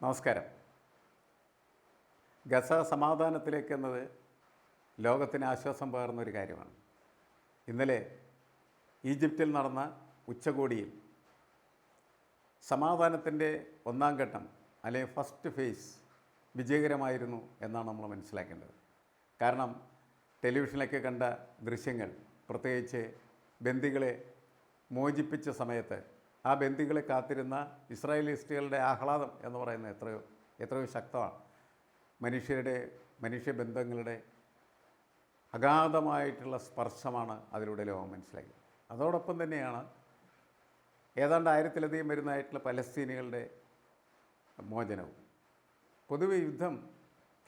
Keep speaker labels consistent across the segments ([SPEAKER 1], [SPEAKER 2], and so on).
[SPEAKER 1] നമസ്കാരം. ഗസ സമാധാനത്തിലേക്ക് എന്നത് ലോകത്തിന് ആശ്വാസം പകർന്ന ഒരു കാര്യമാണ്. ഇന്നലെ ഈജിപ്തിൽ നടന്ന ഉച്ചകോടിയിൽ സമാധാനത്തിന്റെ ഒന്നാം ഘട്ടം അല്ലെങ്കിൽ ഫസ്റ്റ് ഫേസ് വിജയകരമായിരുന്നു എന്നാണ് നമ്മൾ മനസ്സിലാക്കേണ്ടത്. കാരണം ടെലിവിഷനിലൊക്കെ കണ്ട ദൃശ്യങ്ങൾ പ്രത്യേകിച്ച് ബന്ദികളെ മോചിപ്പിച്ച സമയത്ത് ആ ബന്ദികളെ കാത്തിരുന്ന ഇസ്രായേലിസ്റ്റുകളുടെ ആഹ്ലാദം എന്ന് പറയുന്നത് എത്രയോ എത്രയോ ശക്തമാണ്. മനുഷ്യരുടെ മനുഷ്യബന്ധങ്ങളുടെ അഗാധമായിട്ടുള്ള സ്പർശമാണ് അതിലൂടെ ലോകം മനസ്സിലാക്കിയത്. അതോടൊപ്പം തന്നെയാണ് ഏതാണ്ട് ആയിരത്തിലധികം വരുന്നതായിട്ടുള്ള പലസ്തീനികളുടെ മോചനവും. പൊതുവെ യുദ്ധം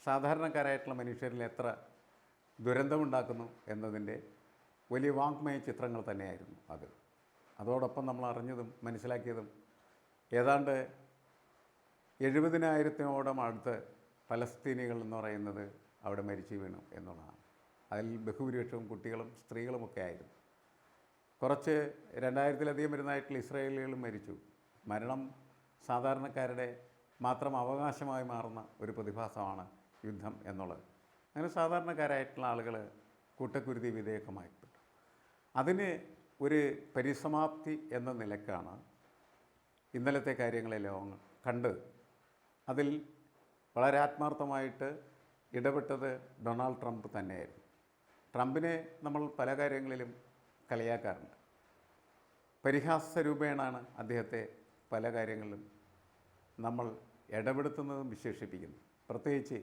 [SPEAKER 1] സാധാരണക്കാരായിട്ടുള്ള മനുഷ്യരിൽ എത്ര ദുരന്തമുണ്ടാക്കുന്നു എന്നതിന്റെ വലിയ വാങ്മയ ചിത്രങ്ങൾ തന്നെയായിരുന്നു അത്. അതോടൊപ്പം നമ്മൾ അറിഞ്ഞതും മനസ്സിലാക്കിയതും ഏതാണ്ട് എഴുപതിനായിരത്തിനോടം അടുത്ത് പലസ്തീനികൾ എന്ന് പറയുന്നത് അവിടെ മരിച്ചു വീണു എന്നുള്ളതാണ്. അതിൽ ബഹുഭൂരിപക്ഷവും കുട്ടികളും സ്ത്രീകളുമൊക്കെ ആയിരുന്നു. കുറച്ച് രണ്ടായിരത്തിലധികം വരുന്നതായിട്ടുള്ള ഇസ്രായേലികളും മരിച്ചു. മരണം സാധാരണക്കാരുടെ മാത്രം അവകാശമായി മാറുന്ന ഒരു പ്രതിഭാസമാണ് യുദ്ധം എന്നുള്ളത്. അങ്ങനെ സാധാരണക്കാരായിട്ടുള്ള ആളുകൾ കൂട്ടക്കുരുതി വിധേയക്കമായിപ്പെട്ടു അതിന് ഒരു പരിസമാപ്തി എന്ന നിലക്കാണ് ഇന്നലത്തെ കാര്യങ്ങളെ ലോങ് കണ്ട് അതിൽ വളരെ ആത്മാർത്ഥമായിട്ട് ഇടപെട്ടത് ഡൊണാൾഡ് ട്രംപ് തന്നെയായിരുന്നു. ട്രംപിനെ നമ്മൾ പല കാര്യങ്ങളിലും കളിയാക്കാറുണ്ട്. പരിഹാസ രൂപേണാണ് അദ്ദേഹത്തെ പല കാര്യങ്ങളിലും നമ്മൾ ഇടപെടുത്തുന്നതും വിശേഷിപ്പിക്കുന്നു പ്രത്യേകിച്ച്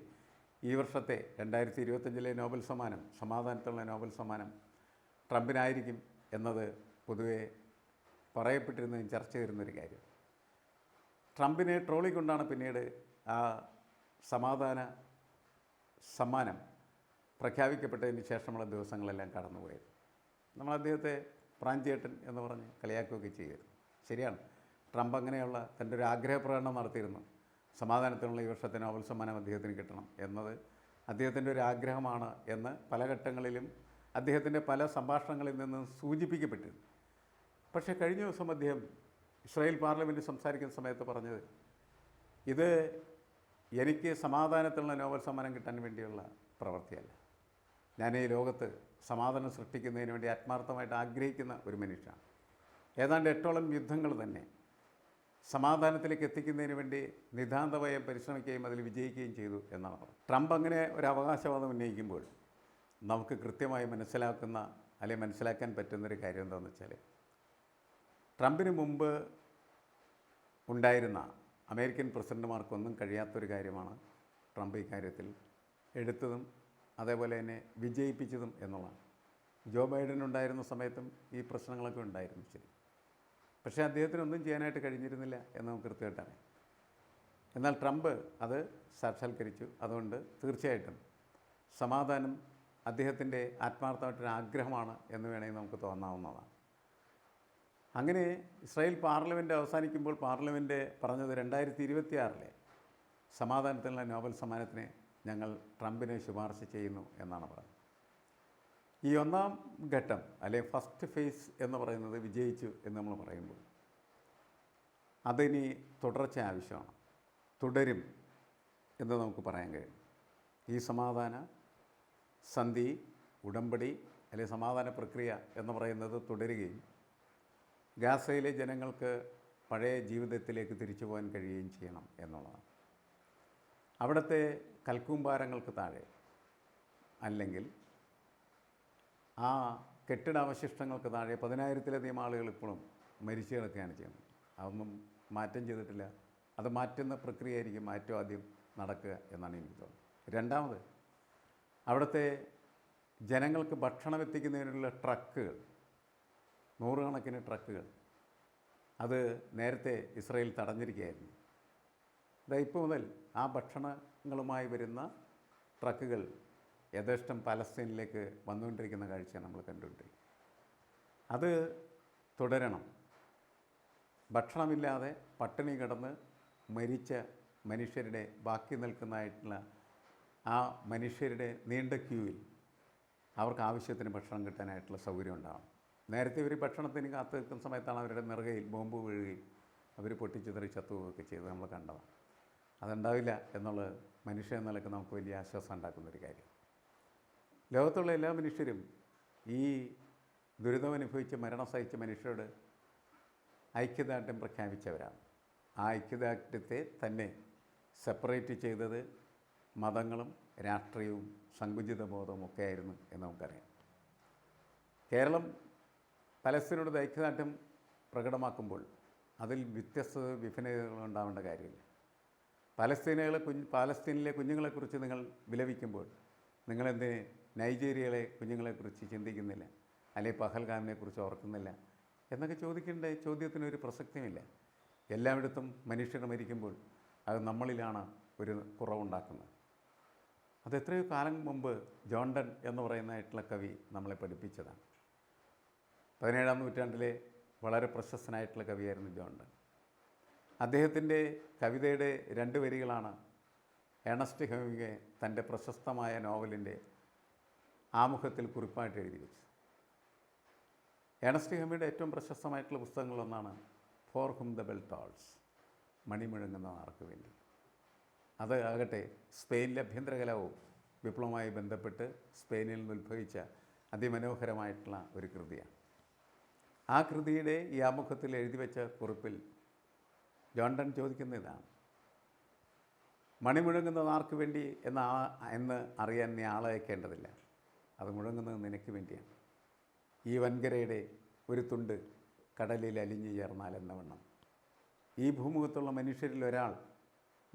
[SPEAKER 1] ഈ വർഷത്തെ രണ്ടായിരത്തി ഇരുപത്തഞ്ചിലെ നോബൽ സമ്മാനം സമാധാനത്തിലുള്ള നോബൽ സമ്മാനം ട്രംപിനായിരിക്കും എന്നത് പൊതുവെ പറയപ്പെട്ടിരുന്നതും ചർച്ച ചെയ്തിരുന്നൊരു കാര്യം. ട്രംപിനെ ട്രോളിക്കൊണ്ടാണ് പിന്നീട് ആ സമാധാന സമ്മാനം പ്രഖ്യാപിക്കപ്പെട്ടതിന് ശേഷമുള്ള ദിവസങ്ങളെല്ലാം കടന്നുപോയത്. നമ്മൾ അദ്ദേഹത്തെ പ്രാഞ്ചേട്ടൻ എന്ന് പറഞ്ഞ് കളിയാക്കുകയൊക്കെ ചെയ്യുമായിരുന്നു ശരിയാണ്. ട്രംപ് അങ്ങനെയുള്ള തന്റെ ഒരു ആഗ്രഹപ്രകടനം നടത്തിയിരുന്നു. സമാധാനത്തിനുള്ള ഈ വർഷത്തെ നോബൽ സമ്മാനം അദ്ദേഹത്തിന് കിട്ടണം എന്നത് അദ്ദേഹത്തിന്റെ ഒരു ആഗ്രഹമാണ് എന്ന് പല ഘട്ടങ്ങളിലും അദ്ദേഹത്തിന്റെ പല സംഭാഷണങ്ങളിൽ നിന്നും സൂചിപ്പിക്കപ്പെട്ടിരുന്നു. പക്ഷേ കഴിഞ്ഞ ദിവസം അദ്ദേഹം ഇസ്രായേൽ പാർലമെന്റ് സംസാരിക്കുന്ന സമയത്ത് പറഞ്ഞത് ഇത് എനിക്ക് സമാധാനത്തിനുള്ള നോബൽ സമ്മാനം കിട്ടാൻ വേണ്ടിയുള്ള പ്രവൃത്തിയല്ല. ഞാൻ ഈ ലോകത്ത് സമാധാനം സൃഷ്ടിക്കുന്നതിന് വേണ്ടി ആത്മാർത്ഥമായിട്ട് ആഗ്രഹിക്കുന്ന ഒരു മനുഷ്യനാണ്. ഏതാണ്ട് എട്ടോളം യുദ്ധങ്ങൾ തന്നെ സമാധാനത്തിലേക്ക് എത്തിക്കുന്നതിന് വേണ്ടി നിതാന്തമായി പരിശ്രമിക്കുകയും അതിൽ വിജയിക്കുകയും ചെയ്തു എന്നാണ് ട്രംപ് അങ്ങനെ ഒരു അവകാശവാദം ഉന്നയിക്കുമ്പോൾ നമുക്ക് കൃത്യമായി മനസ്സിലാക്കുന്ന അല്ലെങ്കിൽ മനസ്സിലാക്കാൻ പറ്റുന്നൊരു കാര്യം എന്താണെന്ന് വെച്ചാൽ ട്രംപിന് മുമ്പ് ഉണ്ടായിരുന്ന അമേരിക്കൻ പ്രസിഡന്റുമാർക്കൊന്നും കഴിയാത്തൊരു കാര്യമാണ് ട്രംപ് ഇക്കാര്യത്തിൽ എടുത്തതും അതേപോലെ തന്നെ വിജയിപ്പിച്ചതും എന്നുള്ളതാണ്. ജോ ബൈഡൻ ഉണ്ടായിരുന്ന സമയത്തും ഈ പ്രശ്നങ്ങളൊക്കെ ഉണ്ടായിരുന്നു ശരി. പക്ഷേ അദ്ദേഹത്തിനൊന്നും ചെയ്യാനായിട്ട് കഴിഞ്ഞിരുന്നില്ല എന്ന് നമുക്ക് കൃത്യമായിട്ടാണ് എന്നാൽ ട്രംപ് അത് സാക്ഷാത്കരിച്ചു. അതുകൊണ്ട് തീർച്ചയായിട്ടും സമാധാനം അദ്ദേഹത്തിന്റെ ആത്മാർത്ഥമായിട്ടൊരു ആഗ്രഹമാണ് എന്ന് വേണമെങ്കിൽ നമുക്ക് തോന്നാവുന്നതാണ്. അങ്ങനെ ഇസ്രായേൽ പാർലമെന്റ് അവസാനിക്കുമ്പോൾ പാർലമെന്റ് പറഞ്ഞത് രണ്ടായിരത്തി ഇരുപത്തിയാറിലെ സമാധാനത്തിനുള്ള നോബൽ സമ്മാനത്തിന് ഞങ്ങൾ ട്രംപിനെ ശുപാർശ ചെയ്യുന്നു എന്നാണ് പറഞ്ഞത്. ഈ ഒന്നാം ഘട്ടം അല്ലെ ഫസ്റ്റ് ഫേസ് എന്ന് പറയുന്നത് വിജയിച്ചു എന്ന് നമ്മൾ പറയുമ്പോൾ അതിനി തുടർച്ച ആവശ്യമാണ്. തുടരും എന്ന് നമുക്ക് പറയാൻ കഴിയും. ഈ സമാധാന സന്ധി ഉടമ്പടി അല്ലെങ്കിൽ സമാധാന പ്രക്രിയ എന്ന് പറയുന്നത് തുടരുകയും ഗാസയിലെ ജനങ്ങൾക്ക് പഴയ ജീവിതത്തിലേക്ക് തിരിച്ചു പോകാൻ കഴിയുകയും ചെയ്യണം എന്നുള്ളതാണ്. അവിടുത്തെ കൽക്കൂമ്പാരങ്ങൾക്ക് താഴെ അല്ലെങ്കിൽ ആ കെട്ടിടാവശിഷ്ടങ്ങൾക്ക് താഴെ പതിനായിരത്തിലധികം ആളുകൾ ഇപ്പോഴും മരിച്ചു കിടക്കുകയാണ് ചെയ്യുന്നത്. അതൊന്നും മാറ്റം ചെയ്തിട്ടില്ല. അത് മാറ്റുന്ന പ്രക്രിയ ആയിരിക്കും മാറ്റം ആദ്യം നടക്കുക എന്നാണ് എനിക്ക് തോന്നുന്നത്. രണ്ടാമത് അവിടുത്തെ ജനങ്ങൾക്ക് ഭക്ഷണം എത്തിക്കുന്നതിനുള്ള ട്രക്കുകൾ നൂറുകണക്കിന് ട്രക്കുകൾ അത് നേരത്തെ ഇസ്രയേൽ തടഞ്ഞിരിക്കുകയായിരുന്നു. ഇതാ ഇപ്പോൾ മുതൽ ആ ഭക്ഷണങ്ങളുമായി വരുന്ന ട്രക്കുകൾ യഥേഷ്ടം പലസ്തീനിലേക്ക് വന്നുകൊണ്ടിരിക്കുന്ന കാഴ്ച നമ്മൾ കണ്ടുകൊണ്ടിരിക്കുന്നത്. അത് തുടരണം. ഭക്ഷണമില്ലാതെ പട്ടിണി കിടന്ന് മരിച്ച മനുഷ്യരുടെ ബാക്കി നിൽക്കുന്നതായിട്ടുള്ള ആ മനുഷ്യരുടെ നീണ്ട ക്യൂവിൽ അവർക്ക് ആവശ്യത്തിന് ഭക്ഷണം കിട്ടാനായിട്ടുള്ള സൗകര്യം ഉണ്ടാവണം. നേരത്തെ ഇവർ ഭക്ഷണത്തിന് കാത്തു നിൽക്കുന്ന സമയത്താണ് അവരുടെ നിറകയിൽ ബോംബ് വീഴുകയും അവർ പൊട്ടിച്ചിതറി ചത്തുകയൊക്കെ ചെയ്ത് നമ്മൾ കണ്ടതാണ്. അതുണ്ടാവില്ല എന്നുള്ളത് മനുഷ്യ എന്ന നിലയ്ക്ക് നമുക്ക് വലിയ ആശ്വാസം ഉണ്ടാക്കുന്നൊരു കാര്യം. ലോകത്തുള്ള എല്ലാ മനുഷ്യരും ഈ ദുരിതം അനുഭവിച്ച് മരണം സഹിച്ച മനുഷ്യരോട് ഐക്യദാർഢ്യം പ്രഖ്യാപിച്ചവരാണ്. ആ ഐക്യദാർഢ്യത്തെ തന്നെ സെപ്പറേറ്റ് ചെയ്തത് മതങ്ങളും രാഷ്ട്രീയവും സങ്കുചിത ബോധവും ഒക്കെ ആയിരുന്നു എന്ന് നമുക്കറിയാം. കേരളം പലസ്തീനോട് ഐക്യദാർഢ്യം പ്രകടമാക്കുമ്പോൾ അതിൽ വ്യത്യസ്ത വിഭിന്നതകൾ ഉണ്ടാവേണ്ട കാര്യമില്ല. പലസ്തീനകളെ കുഞ്ഞ് പാലസ്തീനിലെ കുഞ്ഞുങ്ങളെക്കുറിച്ച് നിങ്ങൾ വിലപിക്കുമ്പോൾ നിങ്ങളെന്തിന് നൈജീരിയയിലെ കുഞ്ഞുങ്ങളെക്കുറിച്ച് ചിന്തിക്കുന്നില്ല അല്ലെങ്കിൽ പഹൽഗാമിനെക്കുറിച്ച് ഓർക്കുന്നില്ല എന്നൊക്കെ ചോദിക്കേണ്ട ചോദ്യത്തിനൊരു പ്രസക്തിയുമില്ല. എല്ലായിടത്തും മനുഷ്യർ മരിക്കുമ്പോൾ അത് നമ്മളിലാണ് ഒരു കുറവുണ്ടാക്കുന്നത്. അത് എത്രയോ കാലം മുമ്പ് ജോണ്ടൻ എന്ന് പറയുന്നതായിട്ടുള്ള കവി നമ്മളെ പഠിപ്പിച്ചതാണ്. പതിനേഴാം നൂറ്റാണ്ടിലെ വളരെ പ്രശസ്തനായിട്ടുള്ള കവിയായിരുന്നു ജോണ്ടൻ അദ്ദേഹത്തിന്റെ കവിതയുടെ രണ്ട് വരികളാണ് എണസ്റ്റ് ഹെമിംഗെ തന്റെ പ്രശസ്തമായ നോവലിന്റെ ആമുഖത്തിൽ കുറിപ്പായിട്ട് എഴുതി വെച്ചത്. ഏണസ്റ്റ് ഹെമിയുടെ ഏറ്റവും പ്രശസ്തമായിട്ടുള്ള പുസ്തകങ്ങളൊന്നാണ് for whom the bell tolls മണിമുഴങ്ങുന്ന ആർക്ക് വേണ്ടി. അത് ആകട്ടെ സ്പെയിനിലെ അഭ്യന്തര വിപ്ലവമായി ബന്ധപ്പെട്ട് സ്പെയിനിൽ നിന്ന് ഉത്ഭവിച്ച അതിമനോഹരമായിട്ടുള്ള ഒരു കൃതിയാണ്. ആ കൃതിയുടെ ഈ ആമുഖത്തിൽ എഴുതി വെച്ച കുറിപ്പിൽ ജോണ്ടൻ ചോദിക്കുന്ന ഇതാണ്. മണി മുഴങ്ങുന്നത് ആർക്ക് വേണ്ടി എന്ന എന്ന് അറിയാൻ നീ ആളയക്കേണ്ടതില്ല. അത് മുഴങ്ങുന്നത് നിനക്ക് വേണ്ടിയാണ്. ഈ വൻകരയുടെ ഒരു തുണ്ട് കടലിൽ അലിഞ്ഞു ചേർന്നാൽ എന്ന വണ്ണം. ഈ ഭൂമുഖത്തുള്ള മനുഷ്യരിൽ ഒരാൾ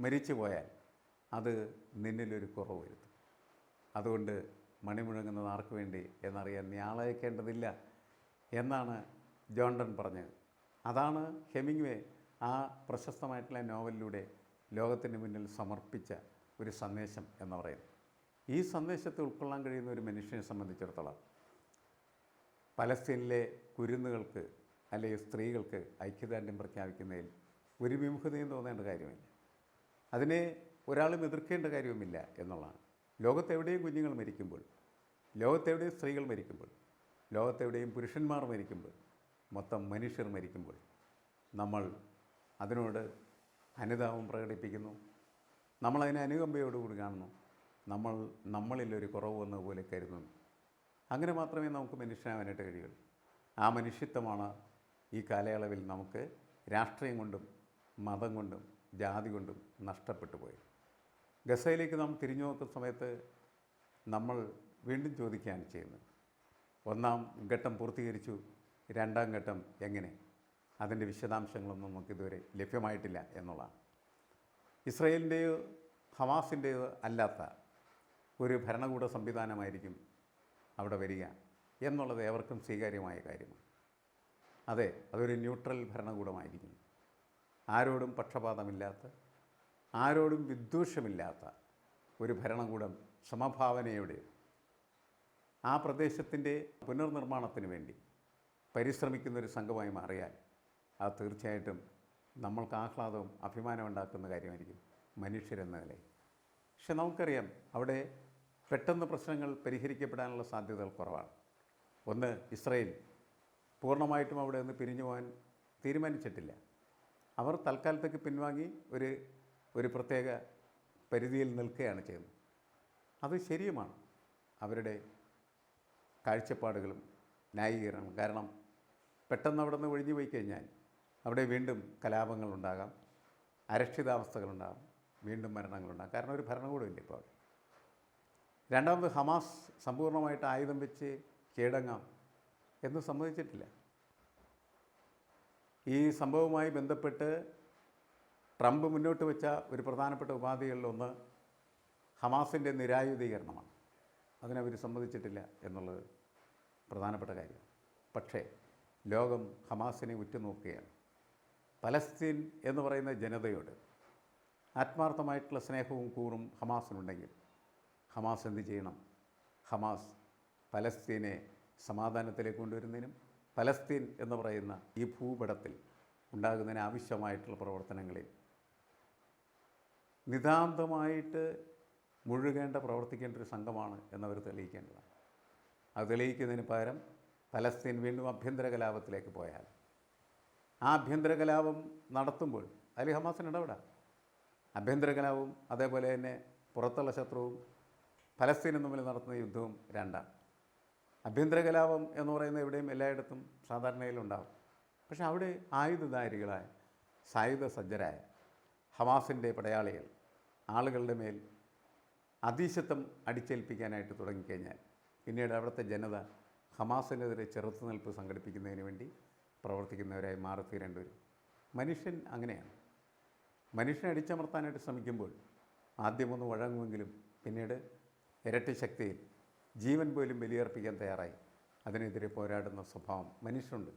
[SPEAKER 1] മരിച്ചു പോയാൽ അത് നിന്നിലൊരു കുറവ് വരുത്തും അതുകൊണ്ട് മണിമുഴങ്ങുന്നത് ആർക്കു വേണ്ടി എന്നറിയാൻ നീ ആളയക്കേണ്ടതില്ല എന്നാണ് ജോണ്ടൻ പറഞ്ഞത്. അതാണ് ഹെമിങ്വേ ആ പ്രശസ്തമായിട്ടുള്ള നോവലിലൂടെ ലോകത്തിന് മുന്നിൽ സമർപ്പിച്ച ഒരു സന്ദേശം എന്ന് പറയുന്നത്. ഈ സന്ദേശത്തെ ഉൾക്കൊള്ളാൻ കഴിയുന്ന ഒരു മനുഷ്യനെ സംബന്ധിച്ചിടത്തോളം പലസ്തീനിലെ കുരുന്നുകൾക്ക് അല്ലെങ്കിൽ സ്ത്രീകൾക്ക് ഐക്യദാർഢ്യം പ്രഖ്യാപിക്കുന്നതിൽ ഒരു വിമുഖതയും തോന്നേണ്ട കാര്യമില്ല. അതിനെ ഒരാളും എതിർക്കേണ്ട കാര്യവുമില്ല എന്നുള്ളതാണ്. ലോകത്തെവിടെയും കുഞ്ഞുങ്ങൾ മരിക്കുമ്പോൾ ലോകത്തെവിടെയും സ്ത്രീകൾ മരിക്കുമ്പോൾ ലോകത്തെവിടെയും പുരുഷന്മാർ മരിക്കുമ്പോൾ മൊത്തം മനുഷ്യർ മരിക്കുമ്പോൾ നമ്മൾ അതിനോട് അനുതാപം പ്രകടിപ്പിക്കുന്നു. നമ്മളതിനെ അനുകമ്പയോടുകൂടി കാണുന്നു. നമ്മൾ നമ്മളിലൊരു കുറവ് വന്നതുപോലെ കരുതുന്നു. അങ്ങനെ മാത്രമേ നമുക്ക് മനുഷ്യനാവാനായിട്ട് കഴിയുള്ളൂ. ആ മനുഷ്യത്വമാണ് ഈ കാലയളവിൽ നമുക്ക് രാഷ്ട്രീയം കൊണ്ടും മതം കൊണ്ടും ജാതി കൊണ്ടും നഷ്ടപ്പെട്ടു പോയത് ഗസയിലേക്ക് നാം തിരിഞ്ഞു നോക്കുന്ന സമയത്ത് നമ്മൾ വീണ്ടും ചോദിക്കുകയാണ് ചെയ്യുന്നത്. ഒന്നാം ഘട്ടം പൂർത്തീകരിച്ചു രണ്ടാം ഘട്ടം എങ്ങനെ? അതിന്റെ വിശദാംശങ്ങളൊന്നും നമുക്കിതുവരെ ലഭ്യമായിട്ടില്ല എന്നുള്ളതാണ്. ഇസ്രയേലിന്റെയോ ഹമാസിന്റെയോ അല്ലാത്ത ഒരു ഭരണകൂട സംവിധാനമായിരിക്കും അവിടെ വരിക എന്നുള്ളത് ഏവർക്കും സ്വീകാര്യമായ കാര്യമാണ്. അതെ അതൊരു ന്യൂട്രൽ ഭരണകൂടമായിരിക്കും. ആരോടും പക്ഷപാതമില്ലാത്ത ആരോടും വിദ്വേഷമില്ലാത്ത ഒരു ഭരണകൂടം സമഭാവനയോടെ ആ പ്രദേശത്തിന്റെ പുനർനിർമ്മാണത്തിന് വേണ്ടി പരിശ്രമിക്കുന്ന ഒരു സംഘമായി മാറിയാൽ അത് തീർച്ചയായിട്ടും നമ്മൾക്ക് ആഹ്ലാദവും അഭിമാനം ഉണ്ടാക്കുന്ന കാര്യമായിരിക്കും മനുഷ്യരെന്ന നിലയിൽ. പക്ഷെ നമുക്കറിയാം അവിടെ പെട്ടെന്ന് പ്രശ്നങ്ങൾ പരിഹരിക്കപ്പെടാനുള്ള സാധ്യതകൾ കുറവാണ്. ഒന്ന് ഇസ്രയേൽ പൂർണമായിട്ടും അവിടെ നിന്ന് പിരിഞ്ഞു പോകാൻ തീരുമാനിച്ചിട്ടില്ല. അവർ തൽക്കാലത്തേക്ക് പിൻവാങ്ങി ഒരു ഒരു പ്രത്യേക പരിധിയിൽ നിൽക്കുകയാണ് ചെയ്യുന്നത്. അത് ശരിയുമാണ്. അവരുടെ കാഴ്ചപ്പാടുകളും ന്യായീകരണം കാരണം പെട്ടെന്ന് അവിടെ നിന്ന് ഒഴിഞ്ഞു പോയി കഴിഞ്ഞാൽ അവിടെ വീണ്ടും കലാപങ്ങളുണ്ടാകാം അരക്ഷിതാവസ്ഥകളുണ്ടാകാം വീണ്ടും മരണങ്ങളുണ്ടാകാം. കാരണം ഒരു ഭരണകൂടമില്ല ഇപ്പോൾ അവിടെ? രണ്ടാമത് ഹമാസ് സമ്പൂർണമായിട്ട് ആയുധം വെച്ച് കീഴടങ്ങാം എന്ന് സമ്മതിച്ചിട്ടില്ല. ഈ സംഭവവുമായി ബന്ധപ്പെട്ട് ട്രംപ് മുന്നോട്ട് വെച്ച ഒരു പ്രധാനപ്പെട്ട ഉപാധികളിലൊന്ന് ഹമാസിന്റെ നിരായുധീകരണമാണ്. അതിനവർ സമ്മതിച്ചിട്ടില്ല എന്നുള്ളത് പ്രധാനപ്പെട്ട കാര്യം. പക്ഷേ ലോകം ഹമാസിനെ ഉറ്റുനോക്കുകയാണ്. പലസ്തീൻ എന്ന് പറയുന്ന ജനതയോട് ആത്മാർത്ഥമായിട്ടുള്ള സ്നേഹവും കൂറും ഹമാസിനുണ്ടെങ്കിൽ ഹമാസ് എന്ത് ചെയ്യണം? ഹമാസ് പലസ്തീനെ സമാധാനത്തിലേക്ക് കൊണ്ടുവരുന്നതിനും പലസ്തീൻ എന്ന് പറയുന്ന ഈ ഭൂപടത്തിൽ ഉണ്ടാകുന്നതിന് ആവശ്യമായിട്ടുള്ള പ്രവർത്തനങ്ങളിൽ നിതാന്തമായിട്ട് മുഴുകേണ്ട പ്രവർത്തിക്കേണ്ട ഒരു സംഘമാണ് എന്നവർ തെളിയിക്കേണ്ടതാണ്. അത് തെളിയിക്കുന്നതിന് പകരം ഫലസ്തീൻ വീണ്ടും ആഭ്യന്തര കലാപത്തിലേക്ക് പോയാൽ. ആ ആഭ്യന്തര കലാപം നടത്തുമ്പോൾ അതിൽ ഹമാസിന് ഇടപെടാം. ആഭ്യന്തര കലാപവും അതേപോലെ തന്നെ പുറത്തുള്ള ശത്രുവും ഫലസ്തീനും തമ്മിൽ നടത്തുന്ന യുദ്ധവും രണ്ടാണ്. ആഭ്യന്തര കലാപം എന്ന് പറയുന്നത് എവിടെയും എല്ലായിടത്തും സാധാരണയിലുണ്ടാകും പക്ഷെ അവിടെ ആയുധധാരികളായ സായുധ സജ്ജരായ ഹമാസിന്റെ പടയാളികൾ ആളുകളുടെ മേൽ അതീശത്വം അടിച്ചേൽപ്പിക്കാനായിട്ട് തുടങ്ങിക്കഴിഞ്ഞാൽ പിന്നീട് അവിടുത്തെ ജനത ഹമാസിനെതിരെ ചെറുത്തുനിൽപ്പ് സംഘടിപ്പിക്കുന്നതിന് വേണ്ടി പ്രവർത്തിക്കുന്നവരായി മാറിത്തീരേണ്ടി വരും. മനുഷ്യൻ അങ്ങനെയാണ്. മനുഷ്യനെ അടിച്ചമർത്താനായിട്ട് ശ്രമിക്കുമ്പോൾ ആദ്യമൊന്ന് വഴങ്ങുമെങ്കിലും പിന്നീട് ഇരട്ടി ശക്തിയിൽ ജീവൻ പോലും ബലിയർപ്പിക്കാൻ തയ്യാറായി. അതിനെതിരെ പോരാടുന്ന സ്വഭാവം മനുഷ്യനുണ്ട്.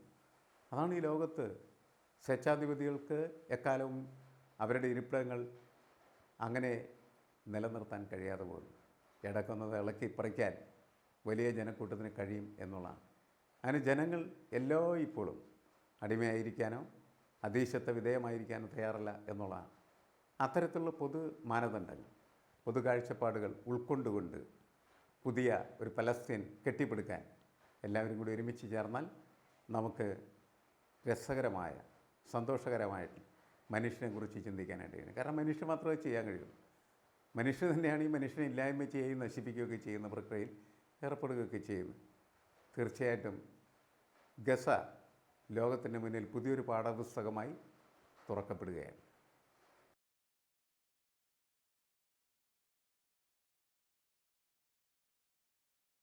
[SPEAKER 1] അതാണ് ഈ ലോകത്ത് സ്വേച്ഛാധിപതികൾക്ക് എക്കാലവും അവരുടെ ഇരിപ്പിടങ്ങൾ അങ്ങനെ നിലനിർത്താൻ കഴിയാതെ പോകുന്നു. ഇടക്കുന്നത് ഇളക്കി പറിക്കാൻ വലിയ ജനക്കൂട്ടത്തിന് കഴിയും എന്നുള്ളതാണ്. അതിന് ജനങ്ങൾ എല്ലാ ഇപ്പോഴും അടിമയായിരിക്കാനോ അതീശത്തെ വിധേയമായിരിക്കാനോ തയ്യാറല്ല എന്നുള്ളതാണ്. അത്തരത്തിലുള്ള പൊതു മാനദണ്ഡങ്ങൾ പൊതു കാഴ്ചപ്പാടുകൾ ഉൾക്കൊണ്ടുകൊണ്ട് പുതിയ ഒരു പലസ്തീൻ കെട്ടിപ്പടുക്കാൻ എല്ലാവരും കൂടി ഒരുമിച്ച് ചേർന്നാൽ നമുക്ക് രസകരമായ സന്തോഷകരമായിട്ട് മനുഷ്യനെക്കുറിച്ച് ചിന്തിക്കാനായിട്ട് കഴിയും. കാരണം മനുഷ്യൻ മാത്രമേ ചെയ്യാൻ കഴിയൂ. മനുഷ്യൻ തന്നെയാണ് ഈ മനുഷ്യനെ ഇല്ലായ്മ ചെയ്യുകയും നശിപ്പിക്കുകയൊക്കെ ചെയ്യുന്ന പ്രക്രിയയിൽ ഏർപ്പെടുകയൊക്കെ ചെയ്യുന്നു തീർച്ചയായിട്ടും ഗസ ലോകത്തിന്റെ മുന്നിൽ പുതിയൊരു പാഠപുസ്തകമായി തുറക്കപ്പെടുകയാണ്.